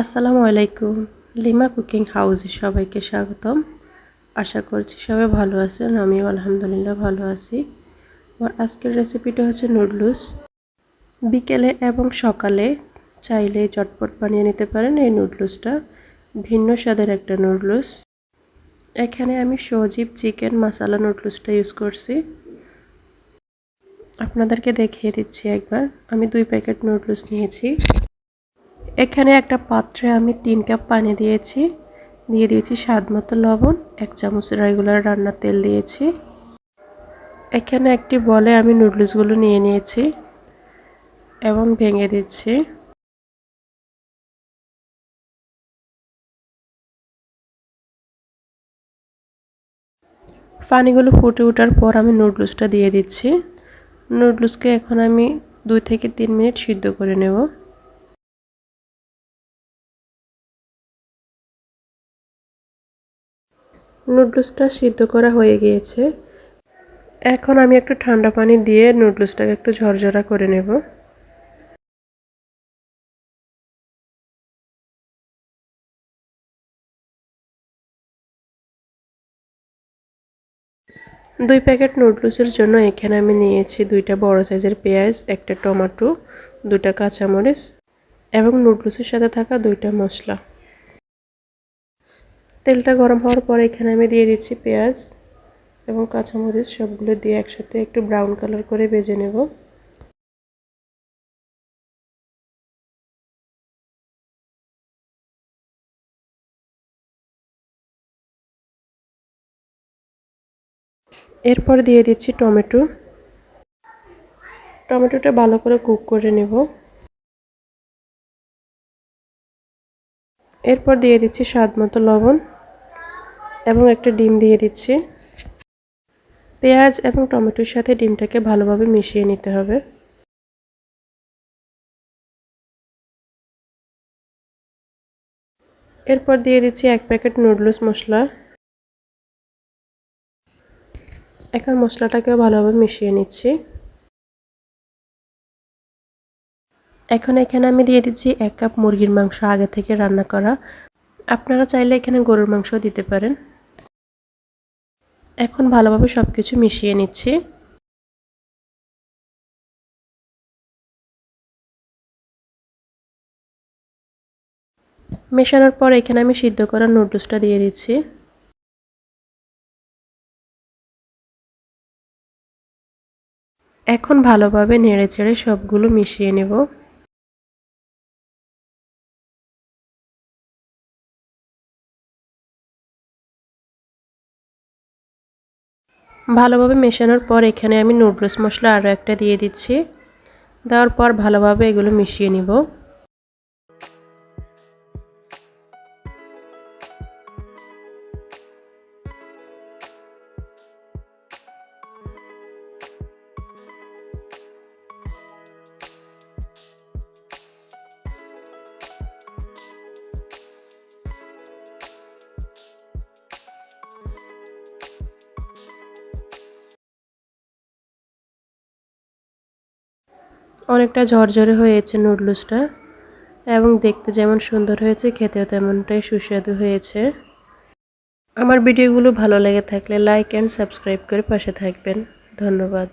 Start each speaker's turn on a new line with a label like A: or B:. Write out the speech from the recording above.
A: আসসালামু আলাইকুম। Lima cooking হাউসে সবাইকে স্বাগতম। আশা করছি সবাই ভালো আছেন, আমিও আলহামদুলিল্লাহ ভালো আছি। আমার আজকের রেসিপিটা হচ্ছে নুডলস। বিকেলে এবং সকালে চাইলে চটপট বানিয়ে নিতে পারেন এই নুডলসটা। ভিন্ন স্বাদের একটা নুডলস। এখানে আমি সজীব চিকেন মশালা নুডলসটা ইউজ করছি। আপনাদেরকে দেখিয়ে দিচ্ছি একবার। আমি দুই প্যাকেট নুডলস নিয়েছি। এখানে একটা পাত্রে আমি তিন কাপ পানি দিয়েছি। দিয়ে দিয়েছি স্বাদ মতো লবণ, এক চামচ রেগুলার রান্নার তেল দিয়েছি। এখানে একটি বলে আমি নুডলসগুলো নিয়ে নিয়েছি এবং ভেঙে দিচ্ছি। পানিগুলো ফুটে ওঠার পর আমি নুডলসটা দিয়ে দিচ্ছি। নুডলসকে এখন আমি দুই থেকে তিন মিনিট সিদ্ধ করে নেব। নুডলসটা সিদ্ধ করা হয়ে গিয়েছে। এখন আমি একটু ঠান্ডা পানি দিয়ে নুডলসটাকে একটু ঝরঝরা করে নেব। দুই প্যাকেট নুডলসের জন্য এখানে আমি নিয়েছি দুইটা বড় সাইজের পেঁয়াজ, একটা টমেটো দুটা কাঁচামরিচ এবং নুডলসের সাথে থাকা দুইটা মশলা। তেলটা গরম হওয়ার পর এখানে আমি দিয়ে দিচ্ছি পেঁয়াজ এবং কাঁচামরিচ, সবগুলো দিয়ে একসাথে একটু ব্রাউন কালার করে ভেজে নেব। এরপর দিয়ে দিচ্ছি টমেটো। টমেটোটা ভালো করে কুক করে নেব। এরপর দিয়ে দিচ্ছি স্বাদ মতো লবণ। এবং একটা ডিম দিয়ে দিচ্ছি। পেঁয়াজ এবং টমেটোর সাথে ডিমটাকে ভালোভাবে মিশিয়ে নিতে হবে। এরপর দিয়ে দিচ্ছি এক প্যাকেট নুডলস মশলা। এখন মশলাটাকেও ভালোভাবে মিশিয়ে নিচ্ছি। এখন এখানে আমি দিয়ে দিচ্ছি এক কাপ মুরগির মাংস আগে থেকে রান্না করা। আপনারা চাইলে এখানে গরুর মাংস দিতে পারেন। এখন ভালোভাবে সব কিছু মিশিয়ে নিচ্ছি। মেশানোর পর এখানে আমি সিদ্ধ করা নুডলসটা দিয়ে দিচ্ছি। এখন ভালোভাবে নেড়ে চেড়ে সবগুলো মিশিয়ে নেব। ভালোভাবে মেশানোর পর এখানে আমি নুডলস মশলা আরও একটা দিয়ে দিচ্ছি। দেওয়ার পর ভালোভাবে এগুলো মিশিয়ে নিব। অনেকটা ঝরঝরে হয়েছে নুডলসটা এবং দেখতে যেমন সুন্দর হয়েছে, খেতেও তেমনটাই সুস্বাদু হয়েছে। আমার ভিডিওগুলো ভালো লেগে থাকলে লাইক অ্যান্ড সাবস্ক্রাইব করে পাশে থাকবেন। ধন্যবাদ।